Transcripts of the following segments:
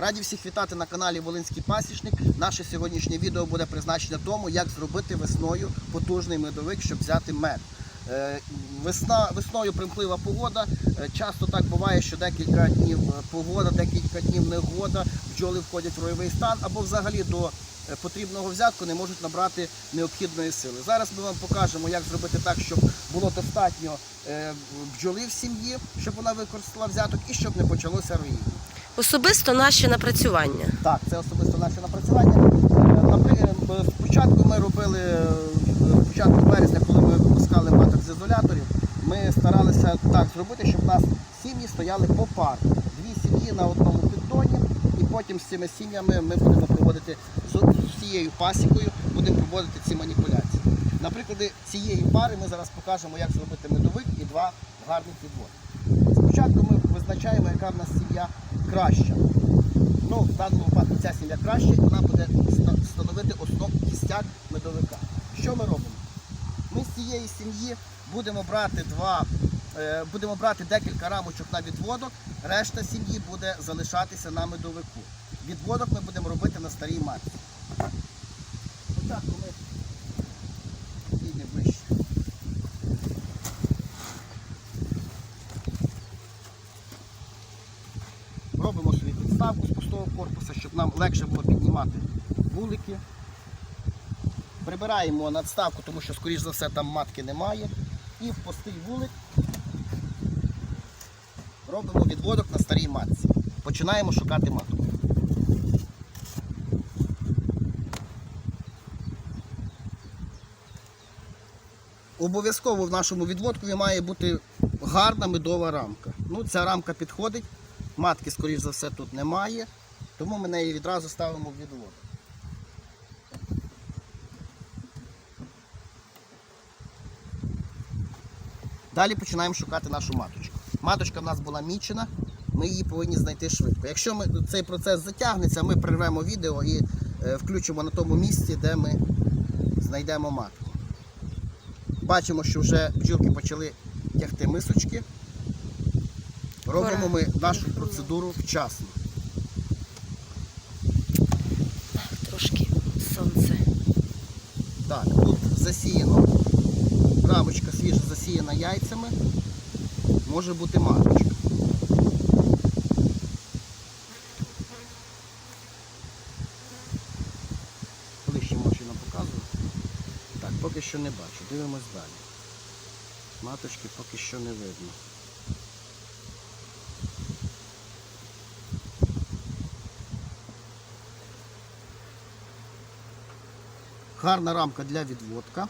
Раді всіх вітати на каналі Волинський Пасічник. Наше сьогоднішнє відео буде призначене тому, як зробити весною потужний медовик, щоб взяти мед. Е, Весна, весною примплива погода. Е, Часто так буває, що декілька днів е, погода, декілька днів негода, бджоли входять в ройовий стан або взагалі до потрібного взятку не можуть набрати необхідної сили. Зараз ми вам покажемо, як зробити так, щоб було достатньо бджоли в сім'ї, щоб вона використала взяток і щоб не почалося роїння. Особисто наші напрацювання. Так, це особисто наше напрацювання. Е, Наприклад, спочатку ми робили е, початку березня, коли ми випускали маток з ізоляторів, ми старалися так зробити, щоб у нас сім'ї стояли по пару. Дві сім'ї на одному піддоні, і потім з цими сім'ями ми будемо проводити з цією пасікою, будемо проводити ці маніпуляції. Наприклад, цієї пари ми зараз покажемо, як зробити медовик і два гарних відводи. Спочатку ми визначаємо, яка в нас сім'я краща. Ну, в даному випадку ця сім'я краще, і вона буде ста- становити основ кістяк медовика. Що ми робимо? Ми з цієї сім'ї будемо брати два, е, будемо брати декілька рамочок на відводок, решта сім'ї буде залишатися на медовику. Відводок ми будемо робити на старій матці. Спочатку ми підійдемо вище. Робимо собі підставку з пустого корпуса, щоб нам легше було піднімати вулики. Прибираємо надставку, тому що, скоріш за все, там матки немає. І в пустий вулик робимо відводок на старій матці. Починаємо шукати матку. Обов'язково в нашому відводкові має бути гарна медова рамка. Ну, ця рамка підходить. Матки, скоріш за все, тут немає, тому ми неї відразу ставимо в відводок. Далі починаємо шукати нашу маточку. Маточка в нас була мічена, ми її повинні знайти швидко. Якщо ми, цей процес затягнеться, ми перервемо відео і е, включимо на тому місці, де ми знайдемо матку. Бачимо, що вже бджілки почали тягти мисочки. Робимо ми нашу процедуру вчасно. Так, тут засіяно, рамочка свіжа засіяна яйцями, може бути маточка. Ближче може нам показую. Так, поки що не бачу. Дивимось далі. Маточки поки що не видно. Гарна рамка для відводка.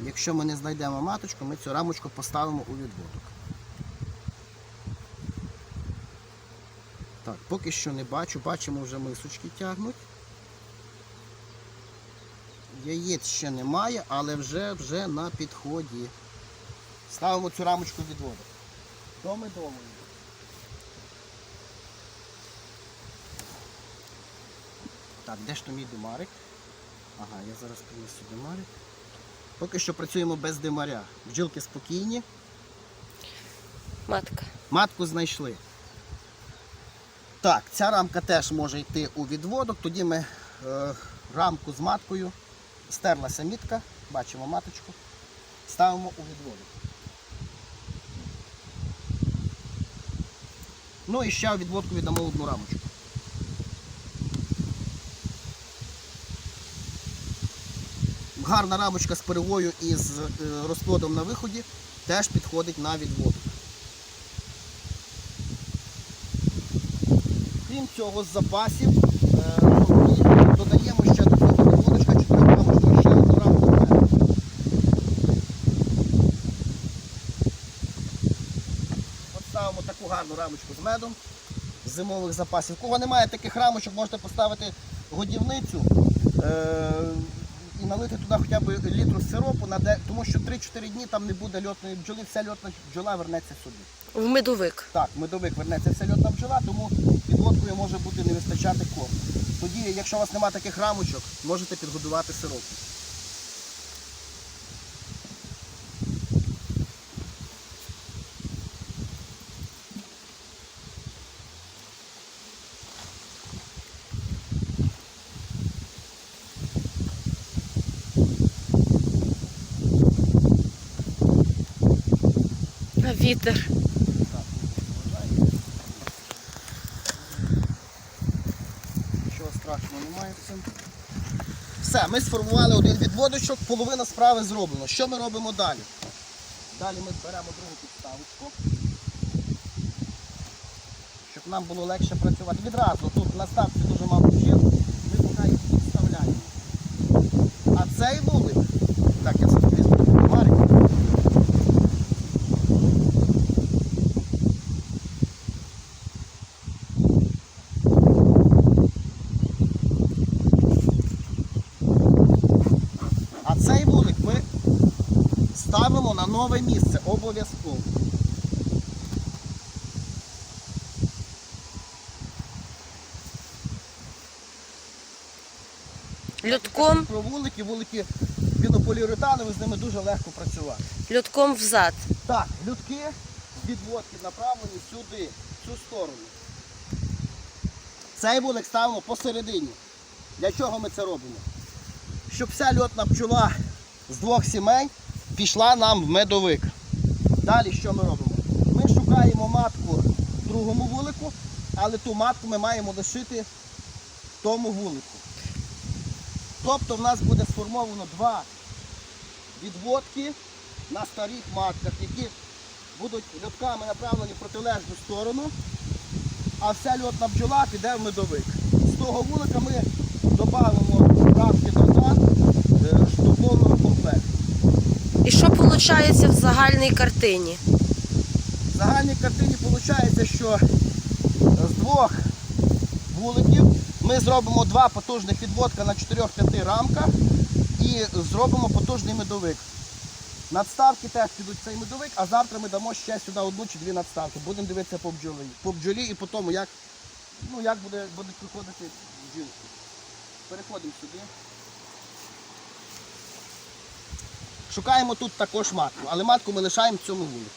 Якщо ми не знайдемо маточку, ми цю рамочку поставимо у відводок. Так, поки що не бачу, бачимо вже мисочки тягнуть. Яєць ще немає, але вже вже на підході. Ставимо цю рамочку відводок. То ми думаємо. Так, де ж то мій димарик? Ага, я зараз принесу димарик. Поки що працюємо без димаря. Бджілки спокійні. Матка. Матку знайшли. Так, ця рамка теж може йти у відводок. Тоді ми е, рамку з маткою, стерлася мітка, бачимо маточку, ставимо у відводок. Ну і ще у відводку віддамо одну рамочку. Гарна рамочка з перевою і з е, розплодом на виході теж підходить на відводок. Крім цього, з запасів е, додаємо ще до цього відводочка 4 рамочку ще одну рамку. От таку гарну рамочку з медом з зимових запасів. У кого немає таких рамочок, можете поставити годівницю е, і налити туди хоча б літру сиропу, тому що 3-4 дні там не буде льотної бджоли, вся льотна бджола вернеться сюди. В медовик. Так, медовик вернеться вся льотна бджола, тому підводкою може бути не вистачати корму. Тоді, якщо у вас немає таких рамочок, можете підгодувати сиропом. Вітер. Нічого страшного немає з цим. Все, ми сформували один відводочок, половина справи зроблено. Що ми робимо далі? Далі ми беремо другу підставочку, щоб нам було легше працювати. Відразу тут на ставці дуже мало жир, ми поки їх підставляємо. А цей вулик, так, я все-таки візьму Марик. А цей вулик ми ставимо на нове місце обов'язково. Льотком, Про вулики, вулики пінополіуретанові, з ними дуже легко працювати. льотком взад. Так, людки відводки направлені сюди, в цю сторону. Цей вулик ставимо посередині. Для чого ми це робимо? Щоб вся льотна пчола з двох сімей пішла нам в медовик. Далі що ми робимо? Ми шукаємо матку другому вулику, але ту матку ми маємо лишити в тому вулику. Тобто в нас буде сформовано два відводки на старих матках, які будуть льотками направлені в протилежну сторону, а вся льотна бджола піде в медовик. З того вулика ми додамо рамки назад е, до повного комплекту. І що виходить в загальній картині? В загальній картині виходить, що з двох вуликів ми зробимо два потужних відводка на 4-5 рамках і зробимо потужний медовик. Надставки теж підуть цей медовик, а завтра ми дамо ще сюди одну чи дві надставки. Будемо дивитися по бджолі. По бджолі і по тому, як, ну, як буде, будуть приходити бджілки. Переходимо сюди. Шукаємо тут також матку, але матку ми лишаємо в цьому вулику.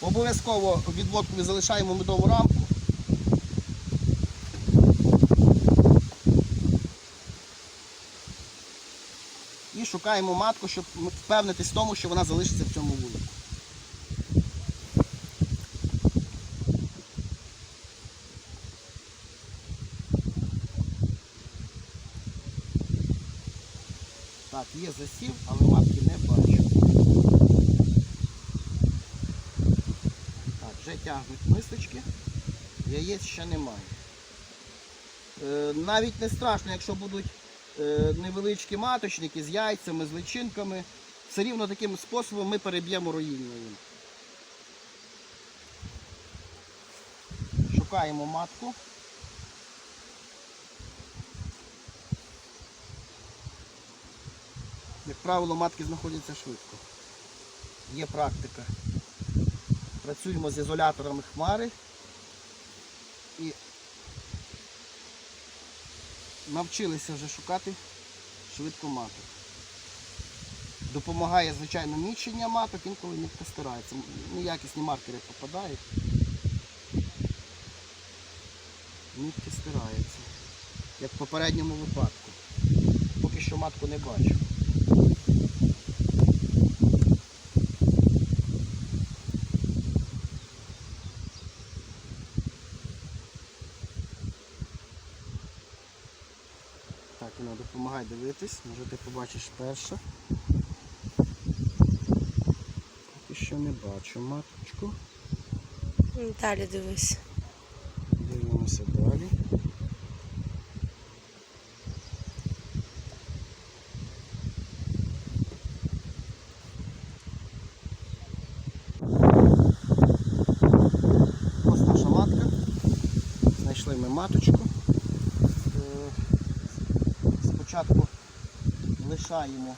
Обов'язково відводку залишаємо медову рамку. І шукаємо матку, щоб впевнитись в тому, що вона залишиться в цьому вулику. Так, є засів, але матки не бачу. Так, вже тягнуть мисочки, яєць ще немає. Е, навіть не страшно, якщо будуть е, невеличкі маточники з яйцями, з личинками. Все рівно таким способом ми переб'ємо роїння їм. Шукаємо матку. Як правило, матки знаходяться швидко. Є практика. Працюємо з ізоляторами хмари і навчилися вже шукати швидко маток. Допомагає, звичайно, мічення маток, інколи нітка стирається. Неякісні маркери попадають. Нітки стираються. Як в попередньому випадку. Поки що матку не бачу. Так, допомагай дивитись, може ти побачиш перше. Поки що не бачу маточку. Далі дивись. Дивимося далі. Ось наша матка. Знайшли ми маточку. Е, Спочатку лишаємо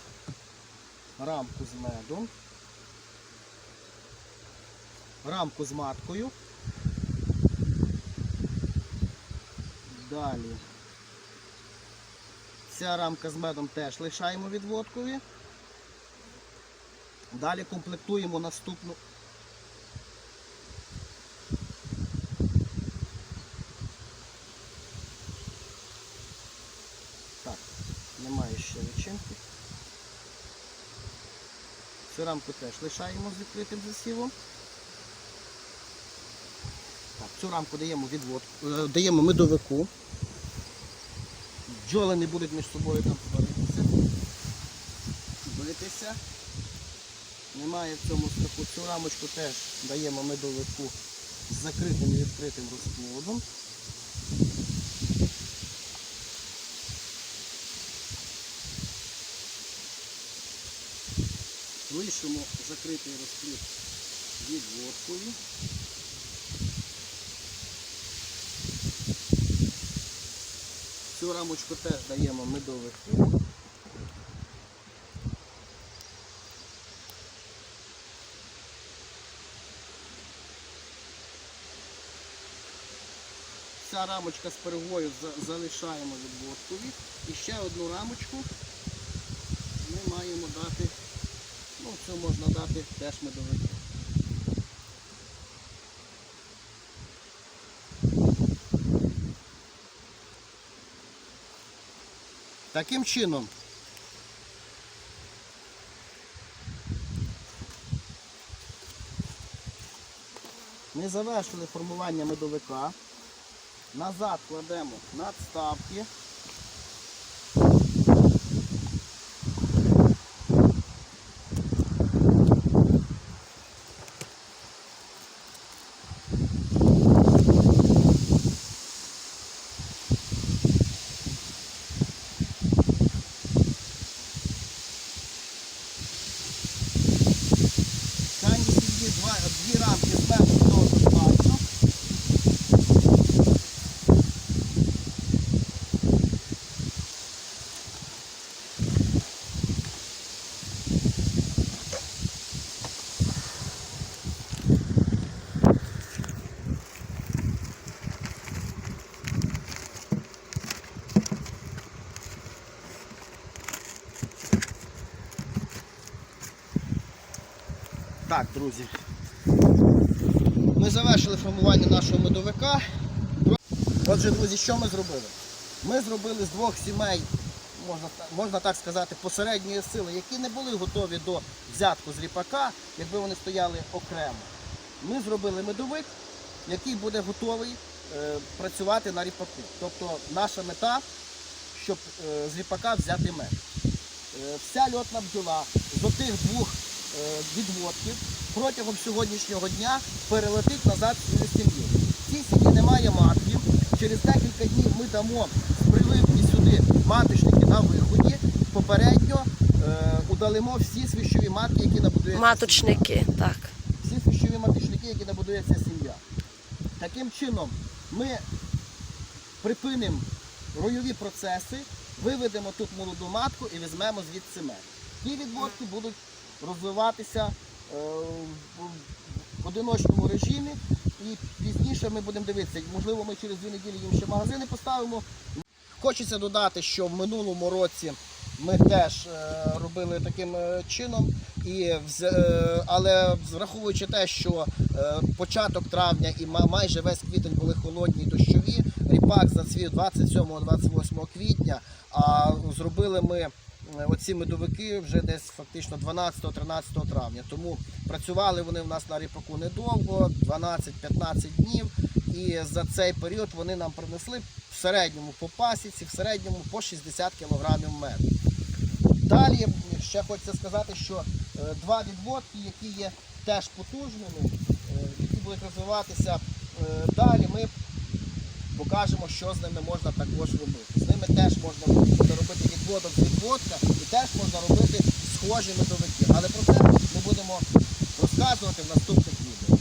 рамку з медом, рамку з маткою. Далі. Ця рамка з медом теж лишаємо відводкові. Далі комплектуємо наступну. Цю рамку теж лишаємо з відкритим засівом. Так, цю рамку даємо відвод, е, даємо медовику. Бджоли не будуть між собою там сваритися. Битися. Немає в цьому страху. Цю рамочку теж даємо медовику з закритим і відкритим розплодом. Лишимо закритий розплід відводкою. Цю рамочку теж даємо медовику. Ця рамочка з перегою за- залишаємо відводкові. І ще одну рамочку ми маємо дати, цю можна дати теж медовики. Таким чином. Ми завершили формування медовика. Назад кладемо надставки. В крайній сім'ї два, дві рамки зверху того достатньо. Так, друзі. Ми завершили формування нашого медовика. Отже, друзі, що ми зробили? Ми зробили з двох сімей, можна, можна так сказати, посередньої сили, які не були готові до взятку з ріпака, якби вони стояли окремо. Ми зробили медовик, який буде готовий е, працювати на ріпаку. Тобто наша мета, щоб е, з ріпака взяти мед. Е, вся льотна бджола з отих двох відводків протягом сьогоднішнього дня перелетить назад в свою сім'ю. В цій сім'ї немає матки. Через декілька днів ми дамо з прививки сюди маточники на виході. Попередньо е, удалимо всі свіщові матки, які набудує ця Маточники, так. всі свіщові маточники, які набудує ця сім'я. Таким чином ми припинимо ройові процеси, виведемо тут молоду матку і візьмемо звідси мед. Ті відводки будуть розвиватися е, в одиночному режимі і пізніше ми будемо дивитися. Можливо, ми через дві неділі їм ще магазини поставимо. Хочеться додати, що в минулому році ми теж е, робили таким е, чином, і але враховуючи те, що початок травня і майже весь квітень були холодні і дощові, ріпак зацвів 27-28 квітня, а зробили ми. Е, Оці медовики вже десь фактично 12-13 травня. Тому працювали вони в нас на ріпаку недовго, 12-15 днів. І за цей період вони нам принесли в середньому по пасіці, в середньому по 60 кг меду. Далі ще хочеться сказати, що е, два відводки, які є теж потужними, е, які будуть розвиватися далі, ми покажемо, що з ними можна також робити. З ними теж можна робити відводок з відводка і теж можна робити схожі медовики. Але про це ми будемо розказувати в наступних відео.